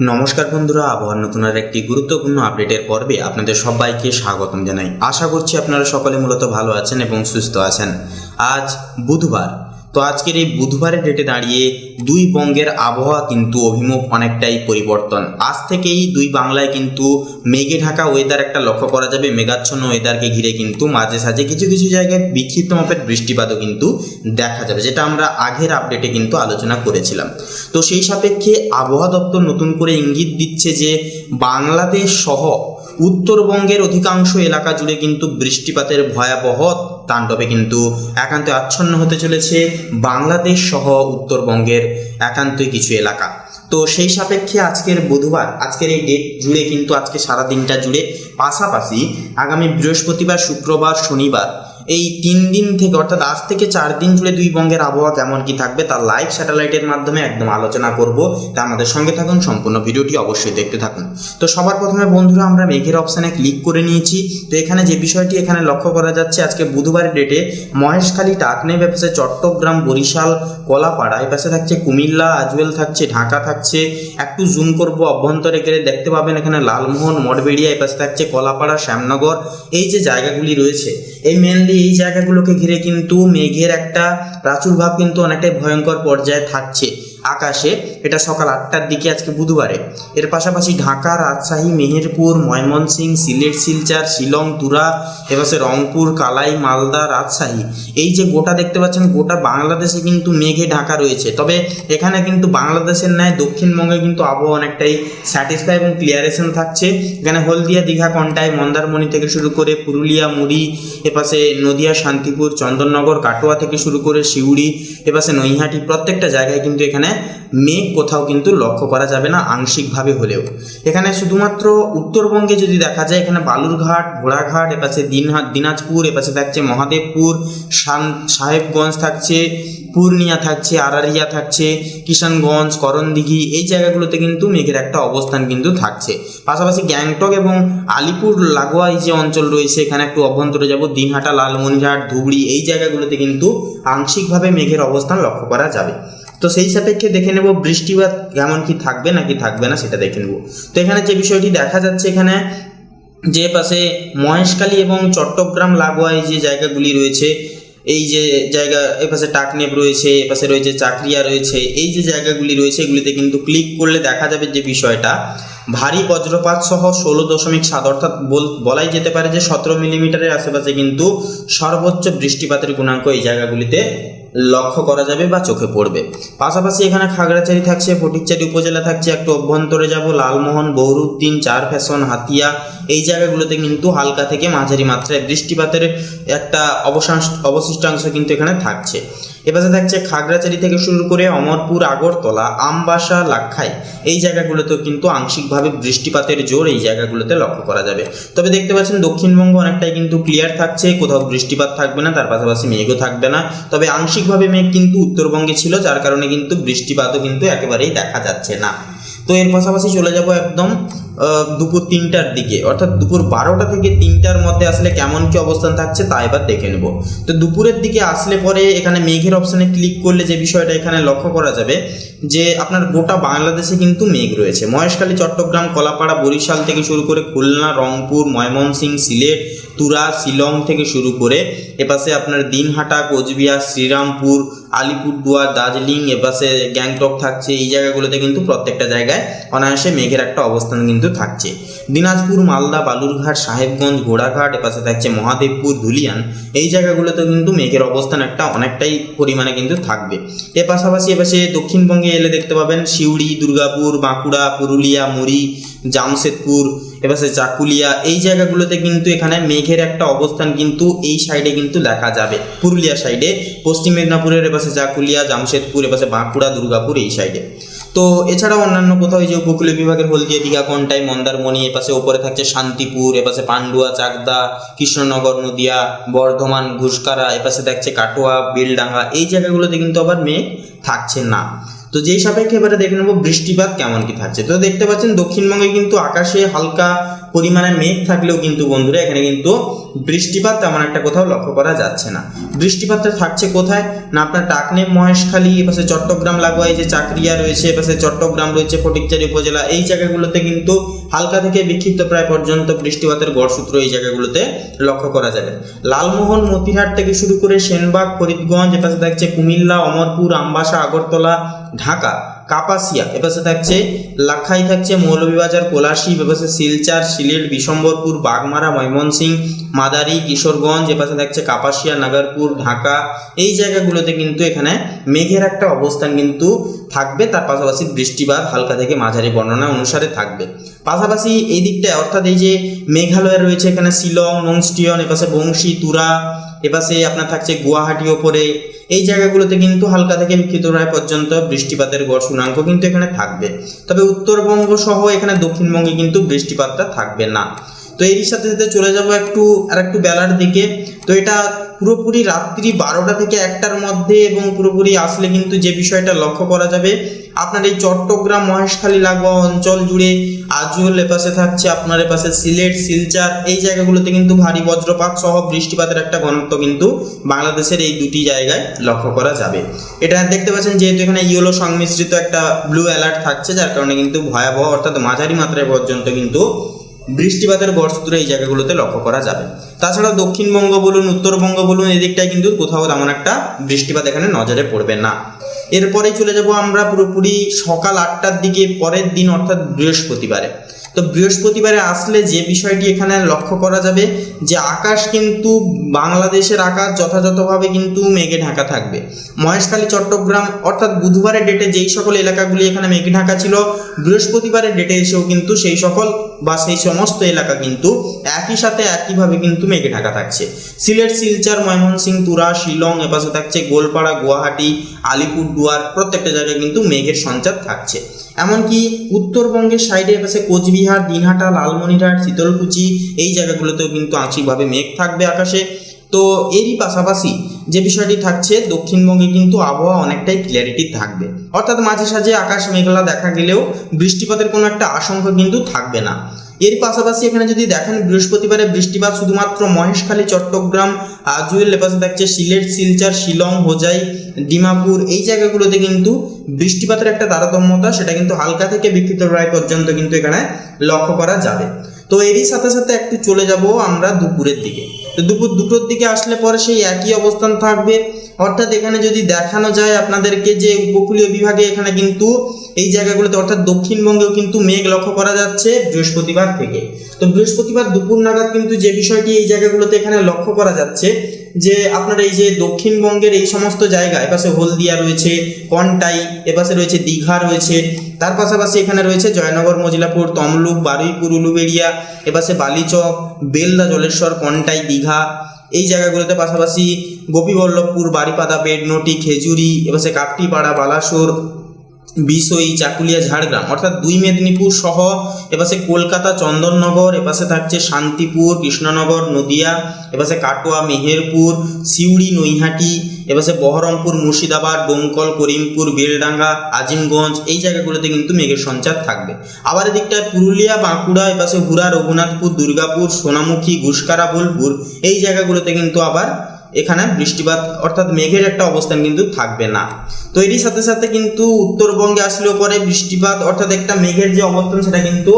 নমস্কার বন্ধুরা আবহাওয়ার নতুন আর একটি গুরুত্বপূর্ণ আপডেটের পর্বে আপনাদের সবাইকে স্বাগতম জানাই। আশা করছি আপনারা সকলে মূলত ভালো আছেন এবং সুস্থ আছেন। আজ বুধবার তো আজকের এই বুধবারের ডেটে দাঁড়িয়ে দুই বঙ্গের আবহাওয়া কিন্তু অভিমুখ অনেকটাই পরিবর্তন। আজ থেকেই দুই বাংলায় কিন্তু মেঘে ঢাকা ওয়েদার একটা লক্ষ্য করা যাবে। মেঘাচ্ছন্ন ওয়েদারকে ঘিরে কিন্তু মাঝে সাঝে কিছু কিছু জায়গায় বিক্ষিপ্ত মাপের বৃষ্টিপাতও কিন্তু দেখা যাবে, যেটা আমরা আগের আপডেটে কিন্তু আলোচনা করেছিলাম। তো সেই সাপেক্ষে আবহাওয়া দপ্তর নতুন করে ইঙ্গিত দিচ্ছে যে বাংলাদেশ সহ উত্তরবঙ্গের অধিকাংশ এলাকা জুড়ে কিন্তু বৃষ্টিপাতের ভয়াবহ তাণ্ডবে কিন্তু একান্ত আচ্ছন্ন হতে চলেছে বাংলাদেশ সহ উত্তরবঙ্গের একান্তই কিছু এলাকা। তো সেই সাপেক্ষে আজকের বুধবার, আজকের এই ডেট জুড়ে কিন্তু আজকে সারা দিনটা জুড়ে পাশাপাশি আগামী বৃহস্পতিবার, শুক্রবার, শনিবার এই তিন দিন থেকে, অর্থাৎ আজ থেকে চার দিন জুড়ে দুই বঙ্গের আবহাওয়া কেমন কি থাকবে তার লাইভ স্যাটেলাইটের মাধ্যমে একদম আলোচনা করব। তা আমাদের সঙ্গে থাকুন, সম্পূর্ণ ভিডিওটি অবশ্যই দেখতে থাকুন। তো সবার প্রথমে বন্ধুরা, আমরা মেঘের অপশানে ক্লিক করে নিয়েছি। তো এখানে যে বিষয়টি এখানে লক্ষ্য করা যাচ্ছে, আজকে বুধবারের ডেটে মহেশখালী টাকনে ব্যাপাসে চট্টগ্রাম, বরিশাল, কলাপাড়া এই পাশে থাকছে কুমিল্লা আজওয়েল থাকছে ঢাকা থাকছে। একটু জুম করব, অভ্যন্তরে গেলে দেখতে পাবেন এখানে লালমোহন, মঠবেড়িয়া এই পাশে থাকছে কলাপাড়া, শ্যামনগর। এই যে জায়গাগুলি রয়েছে, এই মেনলি এই জায়গাগুলোকে ঘিরে কিন্তু মেঘের একটা প্রাচুর্ভাব কিন্তু অনেকটাই ভয়ঙ্কর পর্যায়ে থাকছে। আকাশে, এটা সকাল আটটার দিকে, আজকে বুধবারে। এর পাশাপাশি ঢাকা, রাজশাহী, মেহেরপুর, ময়মনসিংহ, সিলেট, শিলচর, শিলং, তুরা এপাশে রংপুর, কালাই, মালদা, রাজশাহী। এই যে গোটা দেখতে পাচ্ছেন, গোটা বাংলাদেশে কিন্তু মেঘে ঢাকা রয়েছে। তবে এখানে কিন্তু বাংলাদেশের ন্যায় দক্ষিণবঙ্গে কিন্তু আবহাওয়া অনেকটাই স্যাটিসফাই এবং ক্লিয়ারেশন থাকছে। এখানে হলদিয়া, দীঘা, কন্টাই, মন্দারমণি থেকে শুরু করে পুরুলিয়া, মুড়ি এপাশে নদিয়া, শান্তিপুর, চন্দননগর, কাটোয়া থেকে শুরু করে সিউড়ি এপাশে নৈহাটি, প্রত্যেকটা জায়গায় কিন্তু এখানে মেঘ কোথাও কিন্তু লক্ষ্য করা যাবে না আংশিকভাবে হলেও। এখানে শুধুমাত্র উত্তরবঙ্গে যদি দেখা যায়, এখানে বালুরঘাট, ঘোড়াঘাট, এপাশে দিনহাট দিনাজপুর, এপাশে থাকছে মহাদেবপুর সাহেবগঞ্জ থাকছে, পূর্ণিয়া থাকছে আরারিয়া থাকছে, কিষানগঞ্জ, করণদিঘি, এই জায়গাগুলোতে কিন্তু মেঘের একটা অবস্থান কিন্তু থাকছে। পাশাপাশি গ্যাংটক এবং আলিপুর লাগোয়া এই যে অঞ্চল রয়েছে, এখানে একটু অভ্যন্তরে যাব, দিনহাটা, লালমনিরহাট, ধুবড়ি, এই জায়গাগুলোতে কিন্তু আংশিকভাবে মেঘের অবস্থান লক্ষ্য করা যাবে। তো সেই সাপেক্ষে দেখে নেব বৃষ্টিপাত কেমন কি থাকবে নাকি থাকবে না, সেটা দেখে নেব। তো এখানে যে বিষয়টি দেখা যাচ্ছে এখানে, যে পাশে মহেশখালী এবং চট্টগ্রাম লাগোয়া এই যে জায়গাগুলি রয়েছে, এই যে জায়গা এপাশে টাকনেপ রয়েছে এপাশে রয়েছে চাকরিয়া রয়েছে, এই যে জায়গাগুলি রয়েছে এগুলিতে কিন্তু ক্লিক করলে দেখা যাবে যে বিষয়টা, ভারী বজ্রপাত সহ ষোলো দশমিক সাত অর্থাৎ বল- বলাই যেতে পারে যে সতেরো মিলিমিটারের আশেপাশে কিন্তু সর্বোচ্চ বৃষ্টিপাতের গুণাঙ্ক এই জায়গাগুলিতে লক্ষ্য করা যাবে বা চোখে পড়বে। পাশাপাশি এখানে খাগড়াছড়ি থাকছে ফটিকচারি উপজেলা থাকছে, একটু অভ্যন্তরে যাব, লালমোহন বহরুদ্দিন চার, ফ্যাশন, হাতিয়া, এই জায়গাগুলোতে কিন্তু হালকা থেকে মাঝারি মাত্রায় বৃষ্টিপাতের একটা অবশাংশ অবশিষ্টাংশ কিন্তু এখানে থাকছে। এপাশে থাকছে খাগড়াছড়ি থেকে শুরু করে অমরপুর, আগরতলা, আমবাসা, লাক্ষাই। এই জায়গাগুলোতেও কিন্তু আংশিকভাবে বৃষ্টিপাতের জোর এই জায়গাগুলোতে লক্ষ্য করা যাবে। তবে দেখতে পাচ্ছেন দক্ষিণবঙ্গ অনেকটাই কিন্তু ক্লিয়ার থাকছে, কোথাও বৃষ্টিপাত থাকবে না, তার পাশাপাশি মেঘও থাকবে না। তবে আংশিকভাবে মেঘ কিন্তু উত্তরবঙ্গে ছিল, যার কারণে কিন্তু বৃষ্টিপাতও কিন্তু একেবারেই দেখা যাচ্ছে না। তো এর পাশাপাশি চলে যাব একদম দুপুর তিনটার দিকে, অর্থাৎ দুপুর বারোটা থেকে তিনটার মধ্যে আসলে কেমন কি অবস্থান থাকছে তা এবার দেখে নেব। তো দুপুরের দিকে আসলে পরে এখানে মেঘের অপশানে ক্লিক করলে যে বিষয়টা এখানে লক্ষ্য করা যাবে, যে আপনার গোটা বাংলাদেশে কিন্তু মেঘ রয়েছে। মহেশখালী, চট্টগ্রাম, কলাপাড়া, বরিশাল থেকে শুরু করে খুলনা, রংপুর, ময়মনসিংহ, সিলেট, তুরা, শিলং থেকে শুরু করে এপাশে আপনার দিনহাটা, কোচবিহার, শ্রীরামপুর, আলিপুরদুয়ার, দার্জিলিং, এপাশে গ্যাংটক থাকছে। এই জায়গাগুলোতে কিন্তু প্রত্যেকটা জায়গায় অনায়াসে মেঘের একটা অবস্থান কিন্তু থাকছে। দিনাজপুর, মালদা, বালুরঘাট, সাহেবগঞ্জ ঘোড়াঘাট এপাশে থাকছে মহাদেবপুর, ধুলিয়ান। এই জায়গাগুলোতে কিন্তু মেঘের অবস্থান একটা অনেকটাই পরিমাণে কিন্তু থাকবে। এর পাশাপাশি এপাশে দক্ষিণবঙ্গে এলে দেখতে পাবেন সিউড়ি দুর্গাপুর, বাঁকুড়া, পুরুলিয়া, মুড়ি জামশেদপুর এপাশে চাকুলিয়া এই জায়গাগুলোতে কিন্তু এখানে মেঘের একটা অবস্থান কিন্তু এই সাইডে কিন্তু দেখা যাবে। পুরুলিয়া সাইডে পশ্চিম মেদিনীপুরের এপাশে চাকুলিয়া জামশেদপুর এপাশে বাঁকুড়া, দুর্গাপুর এই সাইডে তো এছাড়াও অন্যান্য কোথাও যে উপকূলীয় বিভাগের হলদিয়া, দীঘা, কন্টাই, মন্দারমণি এপাশে ওপরে থাকছে শান্তিপুর এপাশে পান্ডুয়া, চাকদা, কৃষ্ণনগর, নদিয়া, বর্ধমান ঘুষকারা এপাশে থাকছে কাটোয়া, বেলডাঙ্গা, এই জায়গাগুলোতে কিন্তু আবার মেঘ থাকছে না। তো যেই সাপেক্ষে এবারে দেখে নেব বৃষ্টিপাত কেমন কি থাকছে? তো দেখতে পাচ্ছেন দক্ষিণবঙ্গে কিন্তু আকাশে হালকা পরিমাণে মেঘ থাকলেও কিন্তু বন্ধুরা, এখানে কিন্তু বৃষ্টিপাত তেমন একটা কোথাও লক্ষ্য করা যাচ্ছে না। বৃষ্টিপাতটা থাকছে কোথায়? না আপনার টাকনেপ মহেশখালী এপাশে চট্টগ্রাম লাগোয়া, এই যে চাকরিয়া রয়েছে এপাশে চট্টগ্রাম রয়েছে, ফটিকচারি উপজেলা, এই জায়গাগুলোতে কিন্তু হালকা থেকে বিক্ষিপ্ত প্রায় পর্যন্ত বৃষ্টিপাতের গড়সূত্র এই জায়গাগুলোতে লক্ষ্য করা যাবে। লালমোহন, মতিহাট থেকে শুরু করে সেনবাগ, ফরিদগঞ্জ এপাশে থাকছে কুমিল্লা, অমরপুর, আমবাসা, আগরতলা, ঢাকা। কাপাসিয়া, এপাশে থাকছে লাখাই থাকছে মৌলভীবাজার কোলাশি এপাশে শিলচার, সিলেট, বিশম্বরপুর, বাগমারা, ময়মনসিং, মাদারি, কিশোরগঞ্জ, এপাশে থাকছে কাপাসিয়া, নাগারপুর, ঢাকা। এই জায়গাগুলোতে কিন্তু এখানে মেঘের একটা অবস্থান কিন্তু থাকবে। তার পাশাপাশি বৃষ্টিপাত হালকা থেকে মাঝারি বর্ণনা অনুসারে থাকবে। পাশাপাশি এই দিকটায়, অর্থাৎ এই যে মেঘালয় রয়েছে, এখানে শিলং, নংস্টিয়ন, এপাশে বংশী, তুরা, এপাশে আপনার থাকছে গুয়াহাটি ওপরে, এই জায়গাগুলোতে কিন্তু হালকা থেকে বিক্ষিত রায় পর্যন্ত বৃষ্টিপাতের গড় শূন্যাঙ্ক কিন্তু এখানে থাকবে। তবে উত্তরবঙ্গ সহ এখানে দক্ষিণবঙ্গে কিন্তু বৃষ্টিপাতটা থাকবে না। তো এরই সাথে সাথে চলে যাব একটু আর একটু বেলার দিকে। তো এটা পুরোপুরি রাত্রি বারোটা থেকে একটার মধ্যে এবং পুরোপুরি আসলে কিন্তু যে বিষয়টা লক্ষ্য করা যাবে, আপনার এই চট্টগ্রাম, মহেশখালী, লাগোয়া অঞ্চল জুড়ে আজুল এপাশে থাকছে আপনার এপাশে সিলেট, শিলচার, এই জায়গাগুলোতে কিন্তু ভারী বজ্রপাত সহ বৃষ্টিপাতের একটা ঘনত্ব কিন্তু বাংলাদেশের এই দুটি জায়গায় লক্ষ্য করা যাবে। এটা দেখতে পাচ্ছেন যেহেতু এখানে ইয়েলো সংমিশ্রিত একটা ব্লু অ্যালার্ট থাকছে, যার কারণে কিন্তু ভয়াবহ অর্থাৎ মাঝারি মাত্রায় পর্যন্ত কিন্তু বৃষ্টিপাতের গড়সূত্র এই জায়গাগুলোতে লক্ষ্য করা যাবে। তাছাড়া দক্ষিণবঙ্গ বলুন উত্তরবঙ্গ বলুন, এদিকটায় কিন্তু কোথাও তেমন একটা বৃষ্টিপাত এখানে নজরে পড়বে না। এরপরেই চলে যাব আমরা পুরোপুরি সকাল আটটার দিকে পরের দিন, অর্থাৎ বৃহস্পতিবারে। তো বৃহস্পতিবারে আসলে যে বিষয়টি এখানে লক্ষ্য করা যাবে যে আকাশ কিন্তু বাংলাদেশের আকাশ যথাযথভাবে কিন্তু মেঘে ঢাকা থাকবে। মহেশখালী, চট্টগ্রাম অর্থাৎ বুধবারের ডেটে যেই সকল এলাকাগুলি এখানে মেঘে ঢাকা ছিল, বৃহস্পতিবারের ডেটে এসেও কিন্তু সেই সকল বা সেই সমস্ত এলাকা কিন্তু একই সাথে একইভাবে কিন্তু মেঘে ঢাকা থাকছে। সিলেট, শিলচর, ময়মনসিংহ, তুরা, শিলং, এপাশে থাকছে গোলপাড়া, গুয়াহাটি, আলিপুরদুয়ার প্রত্যেকটা জায়গায় কিন্তু মেঘের সঞ্চার থাকছে। এমনকি উত্তরবঙ্গের সাইডে পাশে কোচবিহার, দিনহাটা, লালমনিরহাট, শীতলকুচি এই জায়গাগুলোতেও কিন্তু আংশিকভাবে মেঘ থাকবে আকাশে। তো এরই পাশাপাশি যে বিষয়টি থাকছে, দক্ষিণবঙ্গে কিন্তু আবহাওয়া অনেকটাই ক্লিয়ারিটি থাকবে। অর্থাৎ মাঝে সাঝে আকাশ মেঘলা দেখা গেলেও বৃষ্টিপাতের কোনো একটা আশঙ্কা কিন্তু থাকবে না। এর পাশাপাশি এখানে যদি দেখেন, বৃহস্পতিবারে বৃষ্টিপাত শুধুমাত্র মহেশখালী, চট্টগ্রাম আজুয়েল লেপাশে থাকছে সিলেট, শিলচর, শিলং, হোজাই, ডিমাপুর, এই জায়গাগুলোতে কিন্তু বৃষ্টিপাতের একটা তারতম্যতা সেটা কিন্তু হালকা থেকে বিক্ষিপ্ত রায় পর্যন্ত কিন্তু এখানে লক্ষ্য করা যাবে। তো এরই সাথে সাথে একটু চলে যাব আমরা দুপুরের দিকে। তো দুপুর দুটোর দিকে আসলে পরে সেই একই অবস্থান থাকবে। অর্থাৎ এখানে যদি দেখানো যায় আপনাদেরকে যে উপকূলীয় বিভাগে এখানে কিন্তু এই জায়গাগুলোতে, অর্থাৎ দক্ষিণবঙ্গেও কিন্তু মেঘ লক্ষ্য করা যাচ্ছে বৃহস্পতিবার থেকে। তো বৃহস্পতিবার দুপুর নাগাদ কিন্তু যে বিষয়টি এই জায়গাগুলোতে এখানে লক্ষ্য করা যাচ্ছে যে আপনার এই যে দক্ষিণবঙ্গের এই সমস্ত জায়গা, এপাশে হলদিয়া রয়েছে, কন্টাই, এপাশে রয়েছে দীঘা রয়েছে, তার পাশাপাশি এখানে রয়েছে জয়নগর, মজিলাপুর, তমলুক, বারুইপুর, উলুবেড়িয়া, এপাশে বালিচক, বেলদা, জলেশ্বর, কন্টাই, দীঘা, এই জায়গাগুলোতে পাশাপাশি গোপীবল্লভপুর, বারিপাদা বেডনটি খেজুরি, এপাশে কাপটিপাড়া বালাসোর বিষয়ী চাকুলিয়া, ঝাড়গ্রাম, অর্থাৎ দুই মেদিনীপুর সহ এপাশে কলকাতা, চন্দননগর, এপাশে থাকছে শান্তিপুর, কৃষ্ণনগর, নদিয়া, এপাশে কাটোয়া, মেহেরপুর, সিউড়ি, নৈহাটি, এপাশে বহরমপুর, মুর্শিদাবাদ ডোমকল করিমপুর, বেলডাঙ্গা, আজিমগঞ্জ, এই জায়গাগুলোতে কিন্তু মেঘের সঞ্চার থাকবে। আবার এদিকটায় পুরুলিয়া, বাঁকুড়া, এপাশে হুরা রঘুনাথপুর, দুর্গাপুর, সোনামুখী, ঘুষকারা, বোলপুর, এই জায়গাগুলোতে কিন্তু আবার এখানে বৃষ্টিপাত অর্থাৎ মেঘের একটা অবস্থান কিন্তু থাকবে না। তো এরই সাথে সাথে কিন্তু উত্তরবঙ্গে আসলেও পরে বৃষ্টিপাত অর্থাৎ একটা মেঘের যে অবস্থান সেটা কিন্তু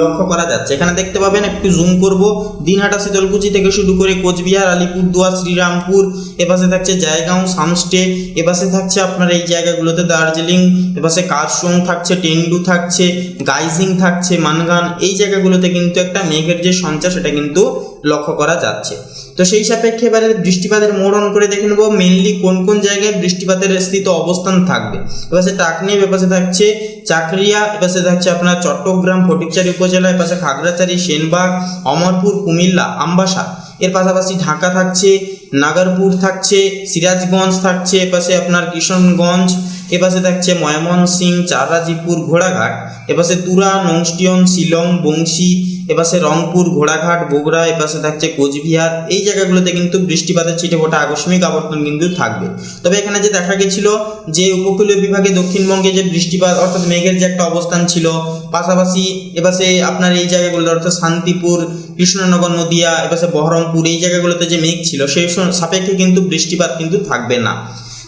লক্ষ্য করা যাচ্ছে। এখানে দেখতে পাবেন, একটু জুম করব, দিনহাটা, শীতলকুচি থেকে শুরু করে কোচবিহার, আলিপুরদুয়ার, শ্রীরামপুর, এপাশে থাকছে জায়গাঁও, সামস্টে, এপাশে থাকছে আপনার এই জায়গাগুলোতে দার্জিলিং, এপাশে কারসং থাকছে, টেন্ডু থাকছে, গাইজিং থাকছে, মানগান, এই জায়গাগুলোতে কিন্তু একটা মেঘের যে সঞ্চার সেটা কিন্তু লক্ষ্য করা যাচ্ছে। তো সেই সাপেক্ষে এবারে বৃষ্টিপাতের মোড় অন করে দেখে নেব মেনলি কোন কোন জায়গায় বৃষ্টিপাতের স্থিত অবস্থান থাকবে। এপাশে নিয়ে এপাশে থাকছে চাকরিয়া, এপাশে থাকছে আপনার চট্টগ্রাম, ফটিকচারি উপজেলা, এপাশে খাগড়াছড়ি, সেনবাগ, অমরপুর, কুমিল্লা, আমবাসা। এর পাশাপাশি ঢাকা থাকছে, নাগারপুর থাকছে, সিরাজগঞ্জ থাকছে এপাশে আপনার কিশনগঞ্জ এপাশে থাকছে ময়মনসিং চারাজিপুর ঘোড়াঘাট এপাশে তুরা নংস্টিয়ন শিলং, বংশী এপাশে রংপুর, ঘোড়াঘাট, বগুড়া এপাশে থাকছে কোচবিহার। এই জায়গাগুলোতে কিন্তু বৃষ্টিপাতের ছিটে ফোটা আকস্মিক আবর্তন কিন্তু থাকবে। তবে এখানে যে দেখা গেছিল যে উপকূলীয় বিভাগে দক্ষিণবঙ্গে যে বৃষ্টিপাত, অর্থাৎ মেঘের যে একটা অবস্থান ছিল, পাশাপাশি এপাশে আপনার এই জায়গাগুলোতে অর্থাৎ শান্তিপুর কৃষ্ণনগর নদিয়া, এপাশে বহরমপুর, এই জায়গাগুলোতে যে মেঘ ছিল, সেই সাপেক্ষে কিন্তু বৃষ্টিপাত কিন্তু থাকবে না।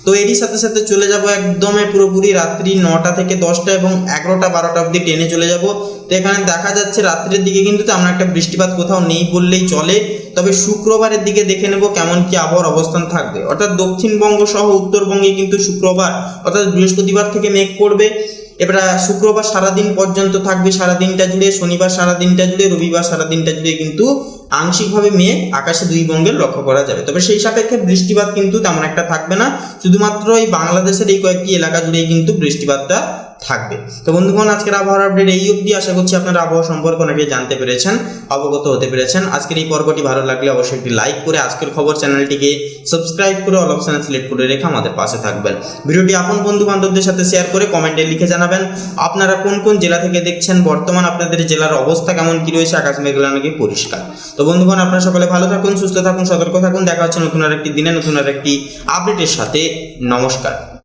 তো এরই সাথে সাথে চলে যাব একদমে পুরোপুরি রাত্রি নটা থেকে দশটা এবং এগারোটা, বারোটা অবধি ট্রেনে চলে যাব। তো এখানে দেখা যাচ্ছে রাত্রের দিকে কিন্তু তেমন একটা বৃষ্টিপাত কোথাও নেই বললেই চলে। তবে শুক্রবারের দিকে দেখে নেব কেমন কি আবহাওয়ার অবস্থান থাকবে। অর্থাৎ দক্ষিণবঙ্গ সহ উত্তরবঙ্গে কিন্তু শুক্রবার, অর্থাৎ বৃহস্পতিবার থেকে মেঘ করবে। এবার শুক্রবার সারাদিন পর্যন্ত থাকবে সারাদিনটা জুড়ে, শনিবার সারাদিনটা জুড়ে, রবিবার সারাদিনটা জুড়ে কিন্তু আংশিকভাবে মেঘ আকাশে দুই বঙ্গের লক্ষ্য করা যাবে। তবে সেই সাপেক্ষে বৃষ্টিপাত কিন্তু তেমন একটা থাকবে না। শুধুমাত্র এই বাংলাদেশের এই কয়েকটি এলাকা জুড়েই কিন্তু বৃষ্টিপাতটা থাকবে। তো বন্ধুগণ, আজকের আবহাওয়ার আপডেট এই অবধি। আশা করছি আপনারা আবহাওয়া সম্পর্কে অনেকে জানতে পেরেছেন, অবগত হতে পেরেছেন। আজকের এই পর্বটি ভালো লাগলে অবশ্যই একটি লাইক করে আজকের খবর চ্যানেলটিকে সাবস্ক্রাইব করে অল অপশানে সিলেক্ট করে রেখে আমাদের পাশে থাকবেন। ভিডিওটি আপন বন্ধু বান্ধবদের সাথে শেয়ার করে কমেন্টে লিখে জানাবেন, আপনারা কোন কোন জেলা থেকে দেখছেন, বর্তমান আপনাদের জেলার অবস্থা কেমন, কি রয়েছে, আকাশ মেঘলা নাকি পরিষ্কার? তো বন্ধুগণ, আপনারা সকলে ভালো থাকুন, সুস্থ থাকুন, সতর্ক থাকুন। দেখা হচ্ছে নতুন আর একটি দিনে, নতুন আর একটি আপডেটের সাথে। নমস্কার।